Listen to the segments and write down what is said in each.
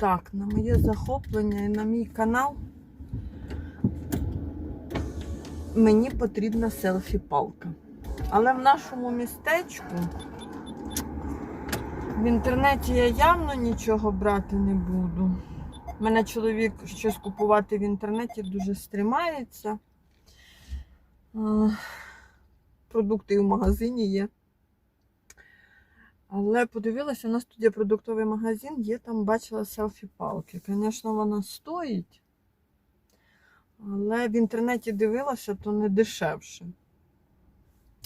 Так, на моє захоплення і на мій канал мені потрібна селфі-палка. Але в нашому містечку в інтернеті я явно нічого брати не буду. Мене чоловік щось купувати в інтернеті дуже стримається. Продукти і в магазині є. Але подивилася, у нас тут є продуктовий магазин, є там бачила селфі-палки. Звісно, вона стоїть. Але в інтернеті дивилася, то не дешевше.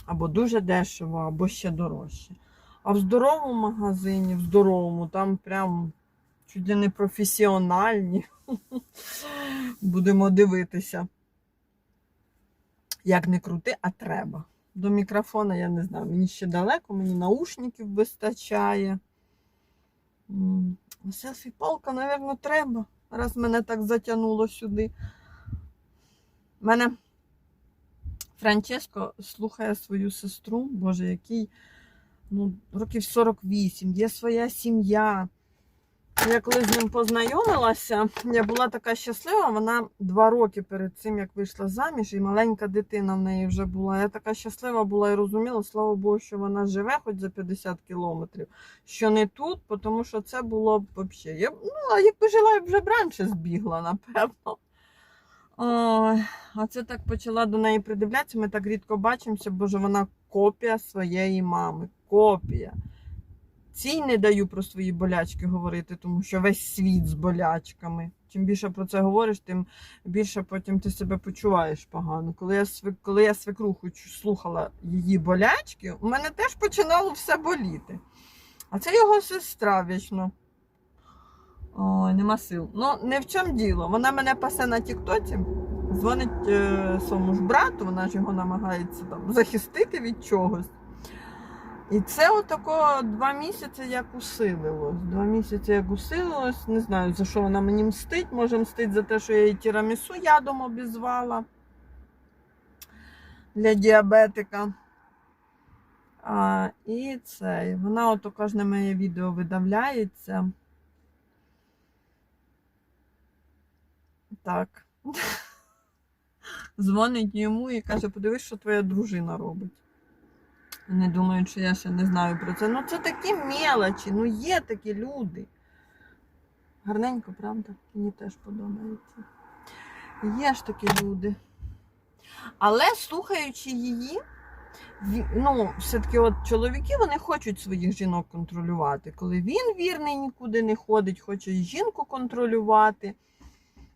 Або дуже дешево, або ще дорожче. А в здоровому магазині, в здоровому, там прям чуть ли не професіональні. Будемо дивитися. Як не крути, а треба. До мікрофона я не знаю, мені ще далеко, мені наушників вистачає. М, Селфі-палка, мабуть, треба, раз мене так затягнуло сюди. Мене Франческо слухає свою сестру, Боже, який ну, років 48, є своя сім'я. Я коли з ним познайомилася, я була така щаслива. Вона два роки перед цим, як вийшла заміж, і маленька дитина в неї вже була. Я така щаслива була і розуміла, слава Богу, що вона живе хоч за 50 кілометрів, що не тут, тому що це було б взагалі. Я, ну, а якби жила, я б вже б збігла, напевно. Ой, а це так почала до неї придивлятися. Ми так рідко бачимося, бо вона копія своєї мами. Копія. Цій не даю про свої болячки говорити, тому що весь світ з болячками. Чим більше про це говориш, тим більше потім ти себе почуваєш погано. Коли я, коли я свекруху слухала її болячки, у мене теж починало все боліти. А це його сестра вічно. Ой, нема сил. Ну, не в чому діло. Вона мене пасе на Тіктоці, дзвонить е, своєму ж брату, вона ж його намагається там захистити від чогось. І це отако два місяці як усилилось. Два місяці як усилилось. Не знаю, за що вона мені мстить. Може мстить за те, що я її тірамісу ядом обізвала для діабетика. А, і це. Вона ото кожне моє відео видавляється. Так. Дзвонить йому і каже: подивись, що твоя дружина робить. Вони думають, що я ще не знаю про це. Ну це такі мелочі, ну є такі люди. Гарненько, правда? Мені теж подобається. Є ж такі люди. Але слухаючи її, ну, все-таки от чоловіки вони хочуть своїх жінок контролювати. Коли він вірний, нікуди не ходить, хоче жінку контролювати.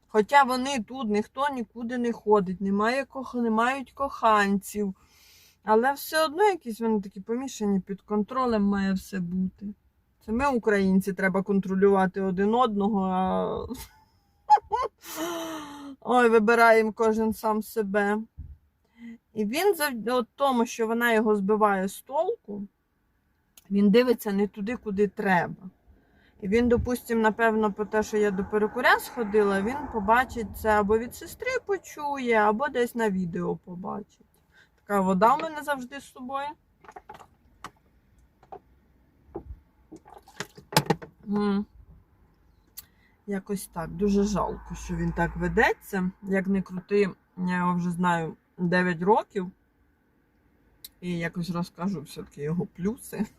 Хоча вони тут ніхто нікуди не ходить, немає кох... не мають коханців. Але все одно якісь вони такі помішані під контролем має все бути. Це ми, українці, треба контролювати один одного. А... Ой, вибираємо кожен сам себе. І він завдяки тому, що вона його збиває з толку, він дивиться не туди, куди треба. І він, допустим, напевно, по те, що я до перукаря сходила, він побачить це або від сестри почує, або десь на відео побачить. Така вода у мене завжди з собою. Якось так. Дуже жалко, що він так ведеться. Як не крути, я його вже знаю 9 років. І якось розкажу все-таки його плюси.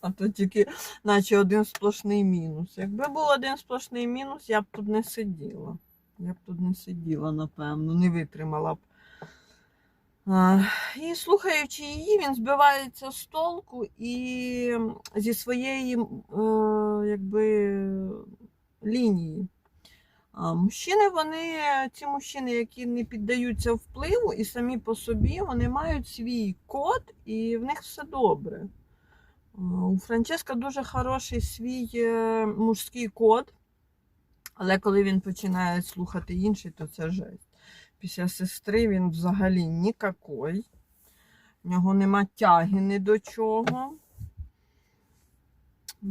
А то тільки, наче один сплошний мінус. Якби був один сплошний мінус, я б тут не сиділа. Я б тут не сиділа, напевно, не витримала б. І слухаючи її, він збивається з толку і зі своєї е, якби, лінії. Мужчини, вони, ці мужчини, які не піддаються впливу і самі по собі, вони мають свій код, і в них все добре. У Франческа дуже хороший свій е, мужський код, але коли він починає слухати інший, то це жесть. Після сестри він взагалі нікакой. В нього нема тяги ні до чого.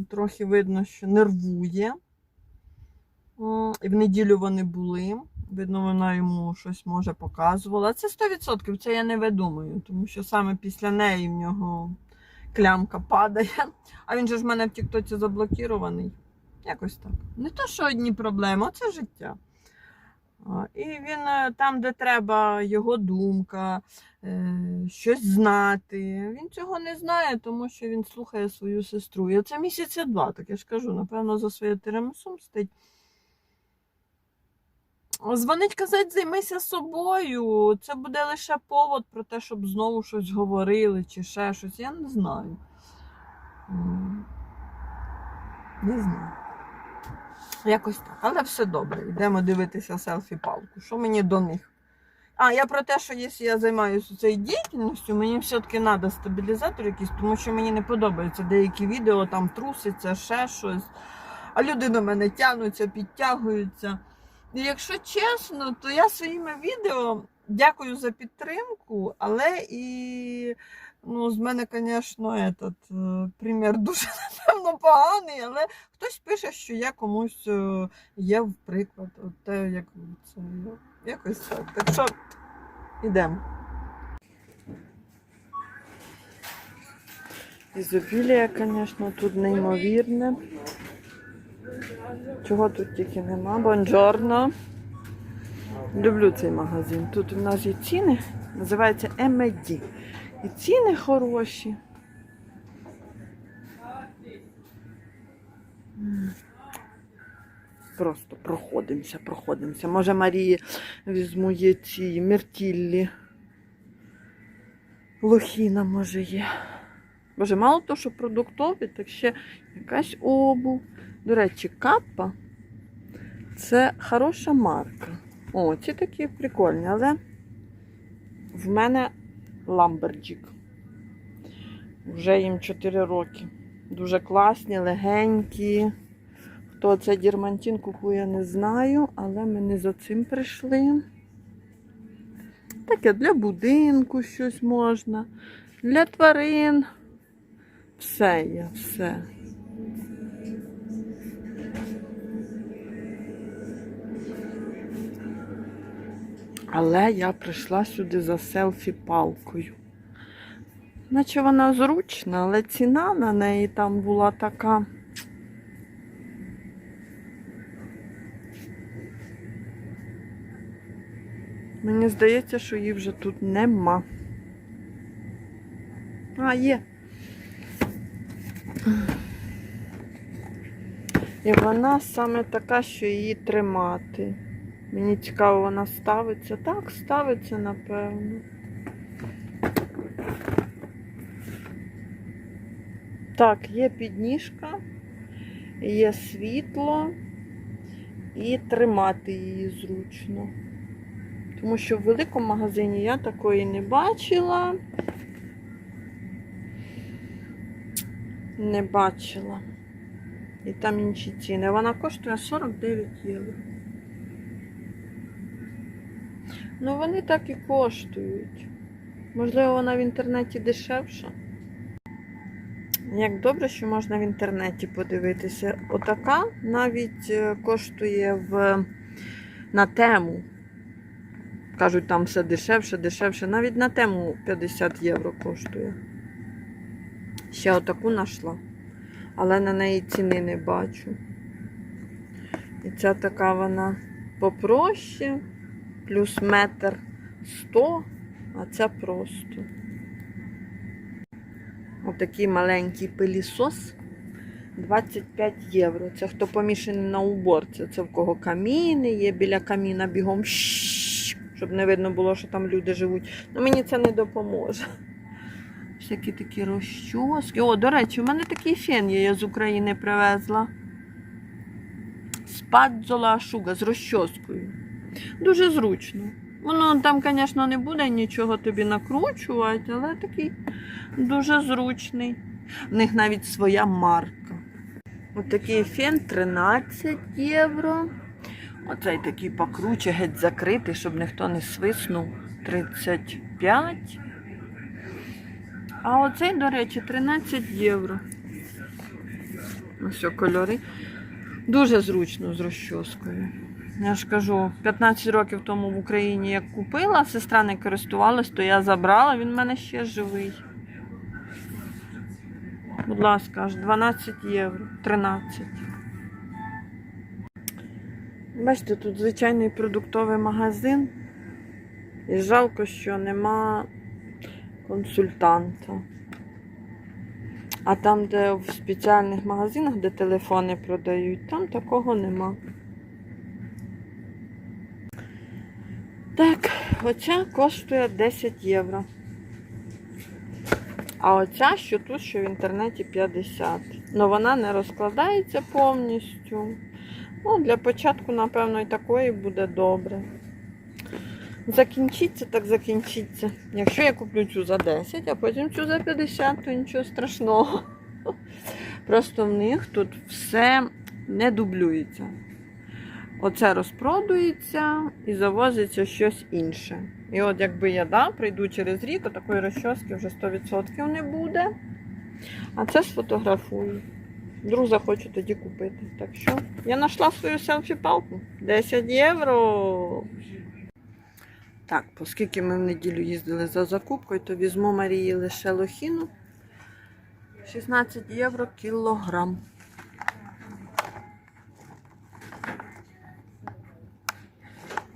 Трохи видно, що нервує. І в неділю вони були. Видно, вона йому щось може показувала. Це 100%, це я не видумую, тому що саме після неї в нього клямка падає. А він же ж в мене в Тіктоці заблокірований. Якось так. Не то, що одні проблеми, це життя. І він е, там, де треба його думка, е, щось знати. Він цього не знає, тому що він слухає свою сестру. І це місяця два, так я ж кажу, напевно, за своє тирамису мстить. Дзвонить казати, займися собою. Це буде лише повод про те, щоб знову щось говорили чи ще щось. Я не знаю. Не знаю. Якось так. Але все добре. Йдемо дивитися селфі-палку. Що мені до них? А, я про те, що якщо я займаюся цією діяльністю, мені все-таки треба стабілізатор якийсь, тому що мені не подобаються деякі відео, там труситься, ще щось. А люди до мене тягнуться, підтягуються. І якщо чесно, то я своїми відео дякую за підтримку, але і ну, з мене, звісно, этот, е, примір дуже напевно поганий, але хтось пише, що я комусь е, є в приклад. От те, як це якось так. Так що йдемо. Ізобілія, звісно, тут неймовірне. Чого тут тільки нема? Бонджорно. Люблю цей магазин. Тут у нас є ціни, називається Емеді. І ціни хороші. Просто проходимося, проходимося. Може Марії візьму є ці мертіллі. Лохіна може є. Боже, мало того, що продуктові, так ще якась обув. До речі, капа це хороша марка. О, ці такі прикольні, але в мене ламберджік. Вже їм 4 роки. Дуже класні, легенькі. Хто це дірмантін купує, не знаю, але ми не за цим прийшли. Таке для будинку щось можна, для тварин. Все є, все. Але я прийшла сюди за селфі-палкою. Наче вона зручна, але ціна на неї там була така. Мені здається, що її вже тут нема. А, є. І вона саме така, що її тримати. Мені цікаво, вона ставиться. Так, ставиться, напевно. Так, є підніжка, є світло і тримати її зручно. Тому що в великому магазині я такої не бачила. Не бачила. І там інші ціни. Вона коштує 49 євро. Ну, вони так і коштують. Можливо, вона в інтернеті дешевша. Як добре, що можна в інтернеті подивитися. Отака навіть е, коштує в... на тему. Кажуть, там все дешевше, дешевше. Навіть на тему 50 євро коштує. Ще отаку знайшла. Але на неї ціни не бачу. І ця така вона попроще, плюс метр 100, а ця просто. Отакий маленький пилісос 25 євро. Це хто помішаний на уборці. Це в кого каміни є біля каміна бігом, щоб не видно було, що там люди живуть. Ну мені це не допоможе. Всякі такі розчоски. О, до речі, у мене такий фен є, я з України привезла. Спадзола шуга з розчоскою. Дуже зручно. Воно там, звісно, не буде нічого тобі накручувати, але такий дуже зручний. В них навіть своя марка. Ось такий фен 13 євро. Оцей такий покруче, геть закритий, щоб ніхто не свиснув. 35. А оцей, до речі, 13 євро. Ось кольори. Дуже зручно з розчоскою. Я ж кажу, 15 років тому в Україні як купила, сестра не користувалась, то я забрала, він в мене ще живий. Будь ласка, аж 12 євро, 13. Бачите, тут звичайний продуктовий магазин. І жалко, що нема консультанта. А там, де в спеціальних магазинах, де телефони продають, там такого нема. Так, оця коштує 10 євро. А оця, що тут, що в інтернеті 50. Ну вона не розкладається повністю. Ну, для початку, напевно, і такої буде добре. Закінчиться, так закінчиться. Якщо я куплю цю за 10, а потім цю за 50, то нічого страшного. Просто в них тут все не дублюється. Оце розпродується і завозиться щось інше. І от якби я да, прийду через рік, то такої розчоски вже 100% не буде. А це сфотографую. Вдруг захочу тоді купити. Так що я знайшла свою селфі-палку. 10 євро. Так, оскільки ми в неділю їздили за закупкою, то візьму Марії лише лохіну. 16 євро кілограм.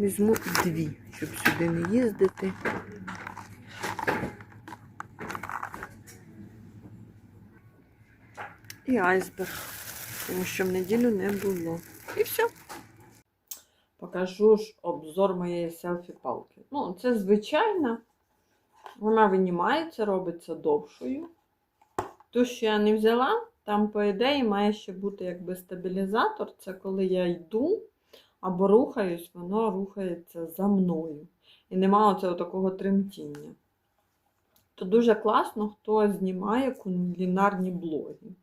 Візьму дві, щоб сюди не їздити. І айсберг, тому що в неділю не було. І все. Покажу ж обзор моєї селфі-палки. Ну, це звичайна. Вона винімається, робиться довшою. Ту, що я не взяла, там, по ідеї, має ще бути якби стабілізатор. Це коли я йду або рухаюсь, воно рухається за мною. І немає оцього такого тремтіння. То дуже класно, хто знімає кулінарні блоги.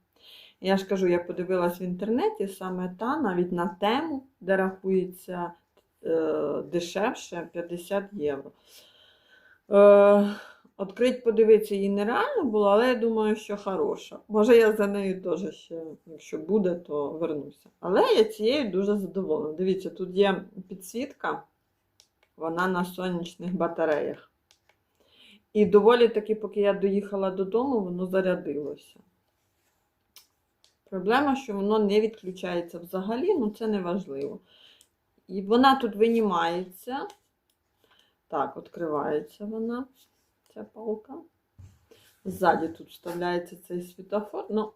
Я ж кажу, я подивилась в інтернеті саме та, навіть на тему, де рахується е, дешевше 50 євро. Е, Открить, подивитися її нереально було, але я думаю, що хороша. Може, я за нею теж ще, якщо буде, то вернуся. Але я цією дуже задоволена. Дивіться, тут є підсвітка, вона на сонячних батареях. І доволі таки, поки я доїхала додому, воно зарядилося. Проблема, що воно не відключається взагалі, ну це не важливо. І вона тут винімається. Так, відкривається вона, ця палка. Ззаді тут вставляється цей світофор. Ну,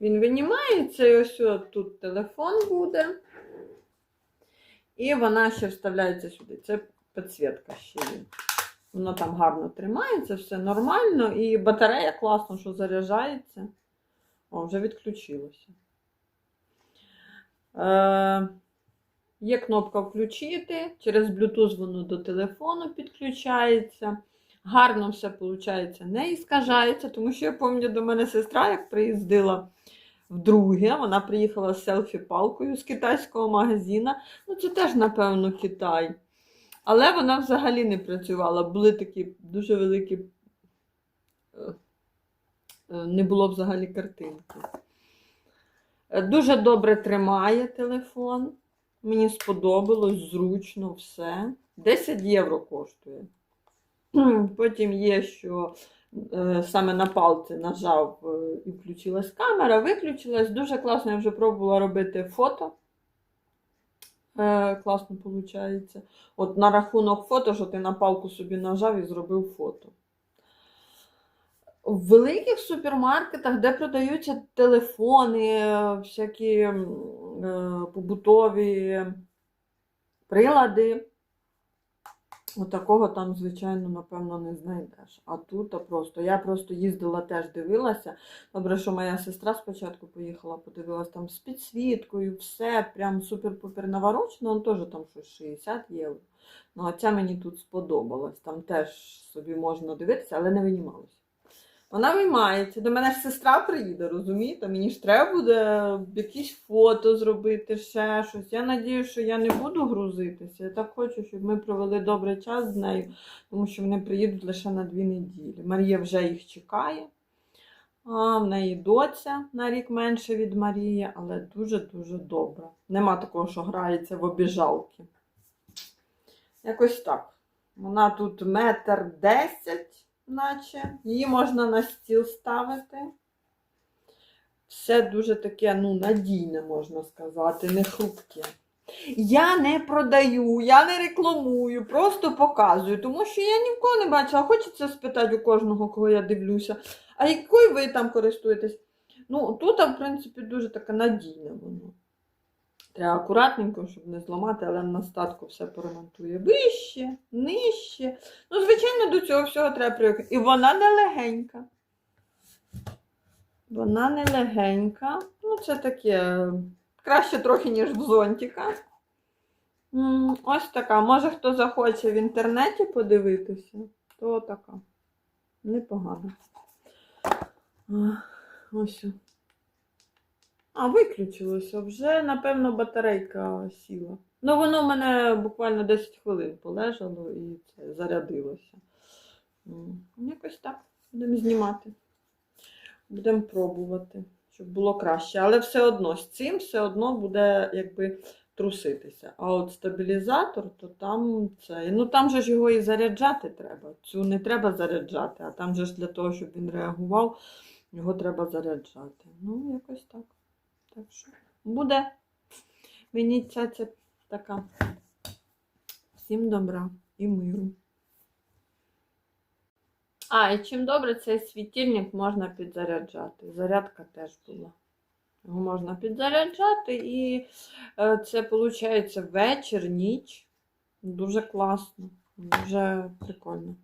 він винімається, і ось тут телефон буде. І вона ще вставляється сюди. Це підсвітка ще є. Воно там гарно тримається, все нормально. І батарея класно, що заряджається. О, вже відключилося. Е, є кнопка включити. Через Bluetooth воно до телефону підключається. Гарно все виходить, не іскажається, тому що я пам'ятаю, до мене сестра, як приїздила вдруге, вона приїхала з селфі-палкою з китайського магазина. Ну, це теж, напевно, Китай. Але вона взагалі не працювала. Були такі дуже великі. е, е, Не було взагалі картинки. Е, Дуже добре тримає телефон. Мені сподобалось, зручно все. 10 євро коштує. Потім є, що е, саме на палці нажав е, і включилась камера, виключилась. Дуже класно, я вже пробувала робити фото. Е, класно виходить. От на рахунок фото, що ти на палку собі нажав і зробив фото. В великих супермаркетах, де продаються телефони, всякі побутові прилади, Отакого там, звичайно, напевно, не знайдеш. А тут а просто. Я просто їздила теж дивилася. Добре, що моя сестра спочатку поїхала, подивилась там з підсвіткою, все, прям супер-пупер наворочено, он теж там щось 60 євро. Ну, а ця мені тут сподобалась. Там теж собі можна дивитися, але не винімалося. Вона виймається. До мене ж сестра приїде, розумієте? Мені ж треба буде якісь фото зробити, ще щось. Я надію, що я не буду грузитися. Я так хочу, щоб ми провели добрий час з нею, тому що вони приїдуть лише на дві неділі. Марія вже їх чекає. А в неї доця на рік менше від Марії, але дуже-дуже добра. Нема такого, що грається в обіжалки. Якось так. Вона тут метр десять, наче. Її можна на стіл ставити. все дуже таке, ну, надійне, можна сказати, не хрупке. Я не продаю, я не рекламую, просто показую, тому що я ні в кого не бачила. Хочеться спитати у кожного, кого я дивлюся. А якою ви там користуєтесь? Ну, тут, в принципі, дуже таке надійне воно. Треба акуратненько, щоб не зламати, але на статку все поремонтує. Вище, нижче. Ну, звичайно, до цього всього треба привикнути. І вона не легенька. Вона не легенька. Ну, це таке. Краще трохи, ніж в зонтика. Ось така. Може, хто захоче в інтернеті подивитися, то така. Непогана. Ось. А, виключилося. Вже, напевно, батарейка сіла. Ну, воно в мене буквально 10 хвилин полежало і це зарядилося. Якось так. Будемо знімати. Будемо пробувати, щоб було краще. Але все одно з цим все одно буде якби труситися. А от стабілізатор, то там це. Ну там же ж його і заряджати треба. Цю не треба заряджати, а там же ж для того, щоб він реагував, його треба заряджати. Ну, якось так. Так що буде. Ця така. Всім добра і миру. А, і чим добре цей світильник можна підзаряджати. Зарядка теж була. Його можна підзаряджати, і е, це виходить вечір, ніч. Дуже класно, дуже прикольно.